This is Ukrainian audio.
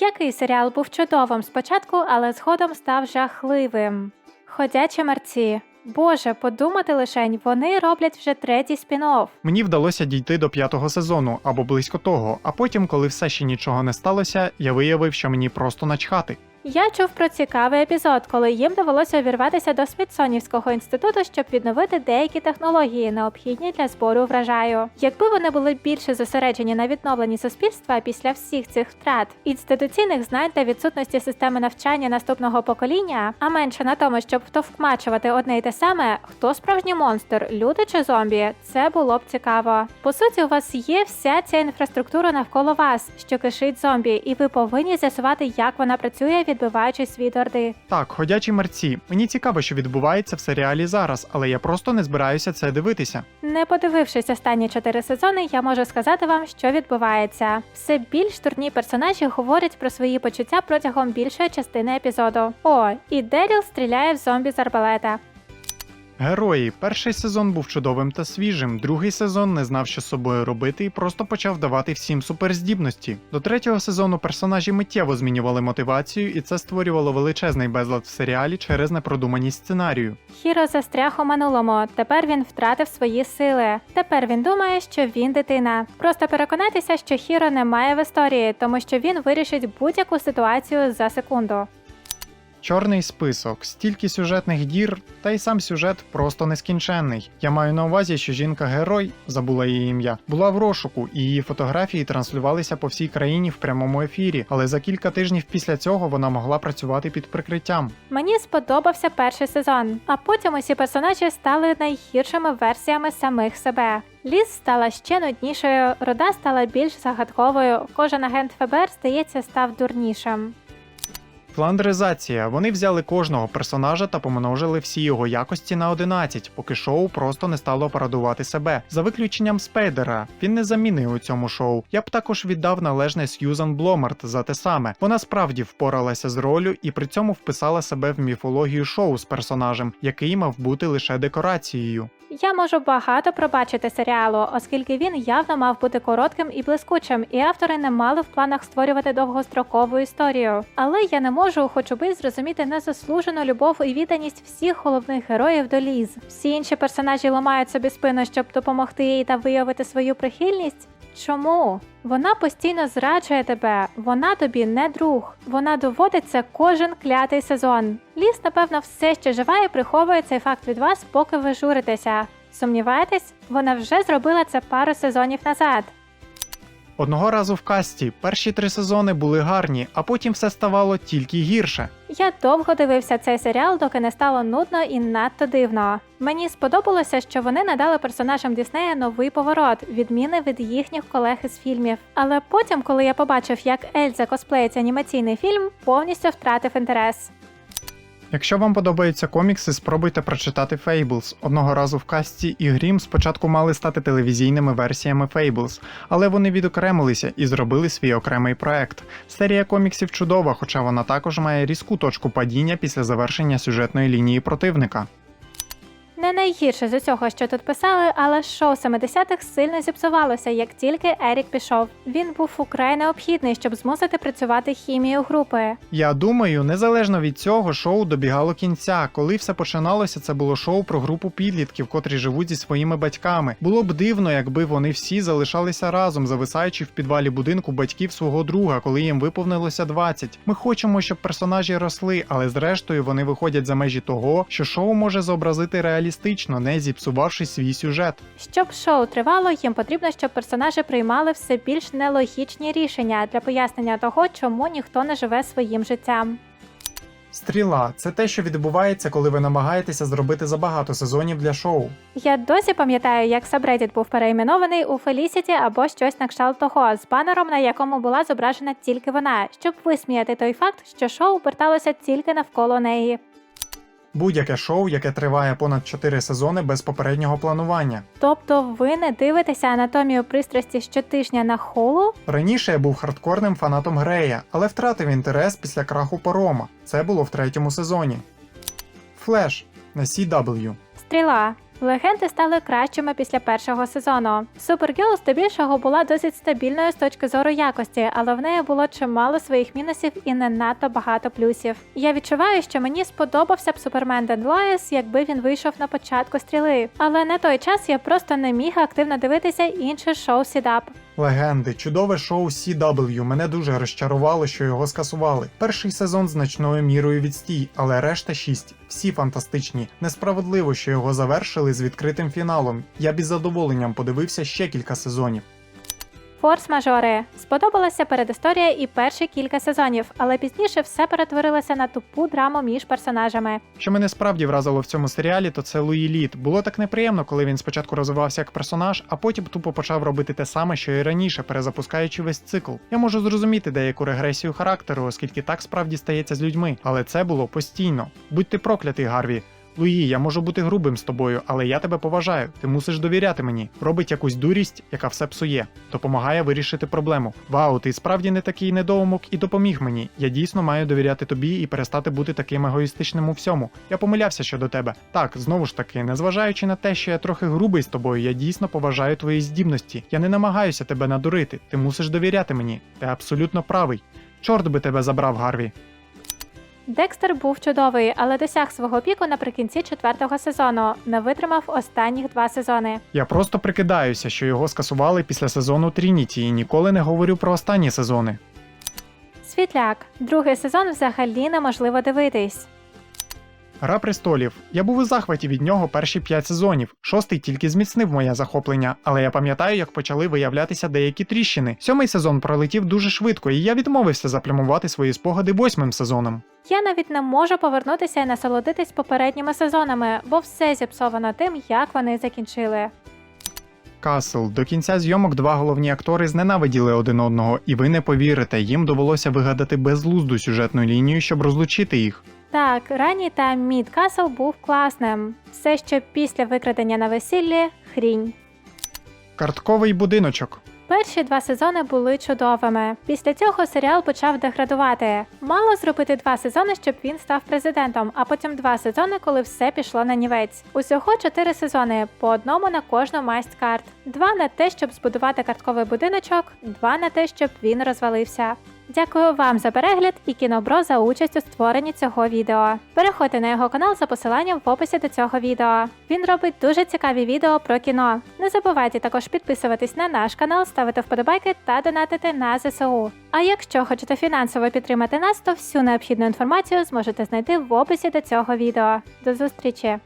Який серіал був чудовим спочатку, але згодом став жахливим? Ходячі мерці. Боже, подумати лишень, вони роблять вже третій спін-офф. Мені вдалося дійти до п'ятого сезону або близько того, а потім, коли все ще нічого не сталося, я виявив, що мені просто начхати. Я чув про цікавий епізод, коли їм довелося увірватися до Смітсонівського інституту, щоб відновити деякі технології, необхідні для збору врожаю. Якби вони були більше зосереджені на відновленні суспільства після всіх цих втрат, інституційних знань та відсутності системи навчання наступного покоління, а менше на тому, щоб втовкмачувати одне й те саме, хто справжній монстр, люди чи зомбі, це було б цікаво. По суті, у вас є вся ця інфраструктура навколо вас, що кишить зомбі, і ви повинні з'ясувати, як вона працює, відбиваючись від орди. Так, ходячі мерці. Мені цікаво, що відбувається в серіалі зараз, але я просто не збираюся це дивитися. Не подивившись останні чотири сезони, я можу сказати вам, що відбувається. Все більш турні персонажі говорять про свої почуття протягом більшої частини епізоду. О, і Деріл стріляє в зомбі з арбалета. Герої, перший сезон був чудовим та свіжим, другий сезон не знав, що з собою робити, і просто почав давати всім суперздібності. До третього сезону персонажі миттєво змінювали мотивацію, і це створювало величезний безлад в серіалі через непродуманість сценарію. Хіро застряг у минулому. Тепер він втратив свої сили. Тепер він думає, що він дитина. Просто переконайтеся, що Хіро не має в історії, тому що він вирішить будь-яку ситуацію за секунду. Чорний список, стільки сюжетних дір, та й сам сюжет просто нескінченний. Я маю на увазі, що жінка-герой, забула її ім'я, була в розшуку, і її фотографії транслювалися по всій країні в прямому ефірі, але за кілька тижнів після цього вона могла працювати під прикриттям. Мені сподобався перший сезон, а потім усі персонажі стали найгіршими версіями самих себе. Ліс стала ще нуднішою, рода стала більш загадковою. Кожен агент ФБР, здається, став дурнішим. Фландеризація. Вони взяли кожного персонажа та помножили всі його якості на 11, поки шоу просто не стало парадувати себе. За виключенням Спейдера. Він не замінний у цьому шоу. Я б також віддав належне Сьюзан Бломарт за те саме. Вона справді впоралася з ролью і при цьому вписала себе в міфологію шоу з персонажем, який мав бути лише декорацією. Я можу багато пробачити серіалу, оскільки він явно мав бути коротким і блискучим, і автори не мали в планах створювати довгострокову історію. Але я не можу, хоч би зрозуміти незаслужену любов і відданість всіх головних героїв до Ліз. Всі інші персонажі ламають собі спину, щоб допомогти їй та виявити свою прихильність. Чому? Вона постійно зраджує тебе, вона тобі не друг. Вона доводить це кожен клятий сезон. Ліс, напевно, все ще жива і приховує цей факт від вас, поки ви журитеся. Сумніваєтесь? Вона вже зробила це пару сезонів назад. Одного разу в касті перші три сезони були гарні, а потім все ставало тільки гірше. Я довго дивився цей серіал, доки не стало нудно і надто дивно. Мені сподобалося, що вони надали персонажам Діснея новий поворот, відміни від їхніх колег із фільмів. Але потім, коли я побачив, як Ельза косплеїть анімаційний фільм, повністю втратив інтерес. Якщо вам подобаються комікси, спробуйте прочитати Fables. Одного разу в касті і Грім спочатку мали стати телевізійними версіями Fables, але вони відокремилися і зробили свій окремий проект. Серія коміксів чудова, хоча вона також має різку точку падіння після завершення сюжетної лінії противника. Не найгірше з усього, що тут писали, але шоу 70-х сильно зіпсувалося, як тільки Ерік пішов. Він був украй необхідний, щоб змусити працювати хімію групи. Я думаю, незалежно від цього, шоу добігало кінця. Коли все починалося, це було шоу про групу підлітків, котрі живуть зі своїми батьками. Було б дивно, якби вони всі залишалися разом, зависаючи в підвалі будинку батьків свого друга, коли їм виповнилося 20. Ми хочемо, щоб персонажі росли, але зрештою вони виходять за межі того, що шоу може зобразити реалістично, не зіпсувавши свій сюжет. Щоб шоу тривало, їм потрібно, щоб персонажі приймали все більш нелогічні рішення для пояснення того, чому ніхто не живе своїм життям. Стріла це те, що відбувається, коли ви намагаєтеся зробити забагато сезонів для шоу. Я досі пам'ятаю, як Сабредіт був перейменований у Фелісіті або щось на кшталт того, з банером, на якому була зображена тільки вона, щоб висміяти той факт, що шоу оберталося тільки навколо неї. Будь-яке шоу, яке триває понад 4 сезони без попереднього планування. Тобто ви не дивитеся анатомію пристрасті щотижня на холу? Раніше я був хардкорним фанатом Грея, але втратив інтерес після краху парома. Це було в третьому сезоні. Флеш на CW. Стріла. Легенди стали кращими після першого сезону. Супергіл здебільшого була досить стабільною з точки зору якості, але в неї було чимало своїх мінусів і не надто багато плюсів. Я відчуваю, що мені сподобався б Супермен Ден Лоїс, якби він вийшов на початку стріли. Але на той час я просто не міг активно дивитися інше шоу Сідап. Легенди, чудове шоу CW. Мене дуже розчарувало, що його скасували. Перший сезон значною мірою відстій, але решта шість. Всі фантастичні. Несправедливо, що його завершили з відкритим фіналом. Я б із задоволенням подивився ще кілька сезонів. Форс-мажори сподобалася передісторія і перші кілька сезонів, але пізніше все перетворилося на тупу драму між персонажами. Що мене справді вразило в цьому серіалі, то це Луї Літ. Було так неприємно, коли він спочатку розвивався як персонаж, а потім тупо почав робити те саме, що і раніше, перезапускаючи весь цикл. Я можу зрозуміти деяку регресію характеру, оскільки так справді стається з людьми, але це було постійно. Будь ти проклятий, Гарві. Луї, я можу бути грубим з тобою, але я тебе поважаю. Ти мусиш довіряти мені. Робить якусь дурість, яка все псує. Допомагає вирішити проблему. Вау, ти справді не такий недоумок і допоміг мені. Я дійсно маю довіряти тобі і перестати бути таким егоїстичним у всьому. Я помилявся щодо тебе. Так, знову ж таки, незважаючи на те, що я трохи грубий з тобою, я дійсно поважаю твої здібності. Я не намагаюся тебе надурити. Ти мусиш довіряти мені. Ти абсолютно правий. Чорт би тебе забрав, Гарві. Декстер був чудовий, але досяг свого піку наприкінці четвертого сезону, не витримав останніх два сезони. Я просто прикидаюся, що його скасували після сезону Трініті і ніколи не говорю про останні сезони. Світляк, другий сезон взагалі неможливо дивитись. Гра престолів. Я був у захваті від нього перші п'ять сезонів. Шостий тільки зміцнив моє захоплення, але я пам'ятаю, як почали виявлятися деякі тріщини. Сьомий сезон пролетів дуже швидко, і я відмовився заплямувати свої спогади восьмим сезоном. Я навіть не можу повернутися і насолодитись попередніми сезонами, бо все зіпсовано тим, як вони закінчили. Касл. До кінця зйомок два головні актори зненавиділи один одного, і ви не повірите, їм довелося вигадати безглузду сюжетну лінію, щоб розлучити їх. Так, Рані та Мід Касл був класним. Все, що після викрадення на весіллі хрінь. Картковий будиночок. Перші два сезони були чудовими. Після цього серіал почав деградувати. Мало зробити два сезони, щоб він став президентом, а потім два сезони, коли все пішло на нівець. Усього чотири сезони, по одному на кожну масть карт. Два на те, щоб збудувати картковий будиночок, два на те, щоб він розвалився. Дякую вам за перегляд і кінобро за участь у створенні цього відео. Переходьте на його канал за посиланням в описі до цього відео. Він робить дуже цікаві відео про кіно. Не забувайте також підписуватись на наш канал, ставити вподобайки та донатити на ЗСУ. А якщо хочете фінансово підтримати нас, то всю необхідну інформацію зможете знайти в описі до цього відео. До зустрічі!